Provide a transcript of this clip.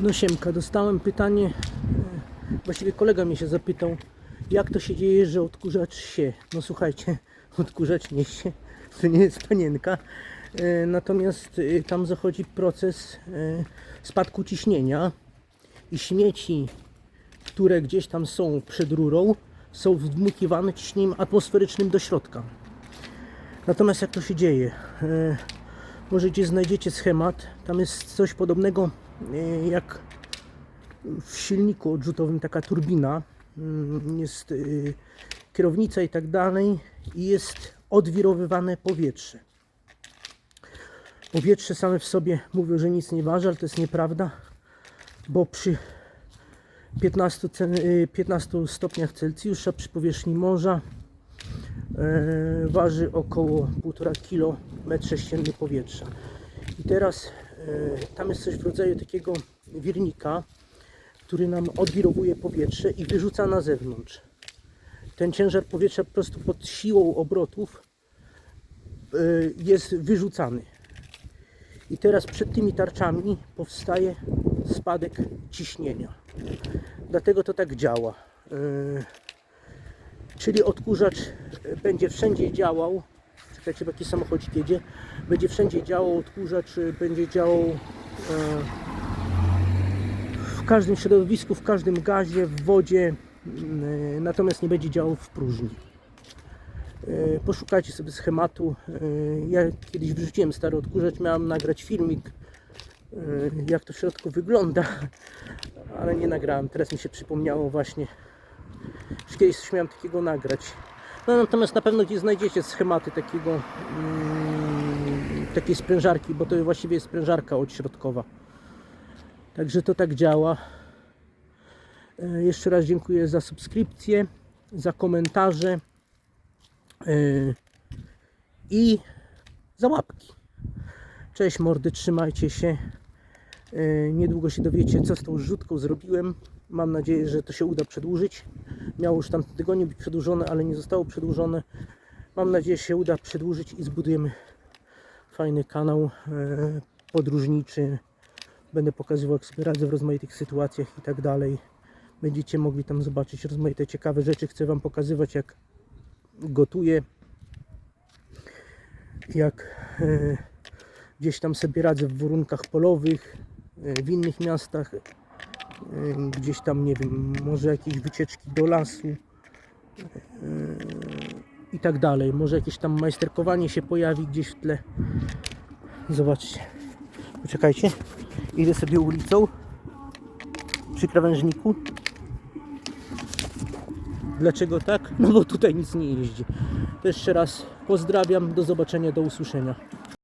No Siemka, dostałem pytanie, e, właściwie kolega mnie się zapytał, jak to się dzieje, że odkurzacz się. No słuchajcie, odkurzacz nie się, to nie jest panienka. E, Natomiast e, tam zachodzi proces spadku ciśnienia i śmieci, które gdzieś tam są przed rurą, są wdmuchiwane ciśnieniem atmosferycznym do środka. Natomiast jak to się dzieje? Może znajdziecie schemat. Tam jest coś podobnego jak w silniku odrzutowym taka turbina. Mm, Jest e, kierownica i tak dalej i jest odwirowywane powietrze. Powietrze same w sobie mówią, że nic nie waży, ale to jest nieprawda, bo przy 15, cen- y, 15 stopniach Celsjusza przy powierzchni morza e, waży około 1,5 kg metr sześcienny powietrza. I teraz e, tam jest coś w rodzaju takiego wirnika, który nam odwirowuje powietrze i wyrzuca na zewnątrz. Ten ciężar powietrza po prostu pod siłą obrotów e, jest wyrzucany. I teraz przed tymi tarczami powstaje spadek ciśnienia. Dlatego to tak działa. E, Czyli odkurzacz e, będzie wszędzie działał. Czekajcie, bo jaki samochodzik jedzie. Będzie wszędzie działał, odkurzacz będzie działał e, w każdym środowisku, w każdym gazie, w wodzie, m, e, natomiast nie będzie działał w próżni. E, Poszukajcie sobie schematu. Ja kiedyś wrzuciłem stary odkurzacz, miałem nagrać filmik, jak to w środku wygląda, ale nie nagrałem. Teraz mi się przypomniało właśnie, że kiedyś coś miałem takiego nagrać. No, natomiast na pewno gdzieś znajdziecie schematy takiego, mm, takiej sprężarki, bo to właściwie jest sprężarka odśrodkowa. Także to tak działa. E, Jeszcze raz dziękuję za subskrypcję, za komentarze e, i za łapki. Cześć mordy, trzymajcie się. E, Niedługo się dowiecie, co z tą rzutką zrobiłem. Mam nadzieję, że to się uda przedłużyć. Miało już tam tygodnie być przedłużone, ale nie zostało przedłużone. Mam nadzieję, że się uda przedłużyć i zbudujemy fajny kanał e, podróżniczy. Będę pokazywał, jak sobie radzę w rozmaitych sytuacjach i tak dalej. Będziecie mogli tam zobaczyć rozmaite ciekawe rzeczy. Chcę Wam pokazywać, jak gotuję, jak e, gdzieś tam sobie radzę w warunkach polowych, e, w innych miastach, gdzieś tam, nie wiem, może jakieś wycieczki do lasu e, i tak dalej. Może jakieś tam majsterkowanie się pojawi gdzieś w tle. Zobaczcie. Poczekajcie. Idę sobie ulicą przy krawężniku. Dlaczego tak? No bo tutaj nic nie jeździ. To jeszcze raz pozdrawiam. Do zobaczenia, do usłyszenia.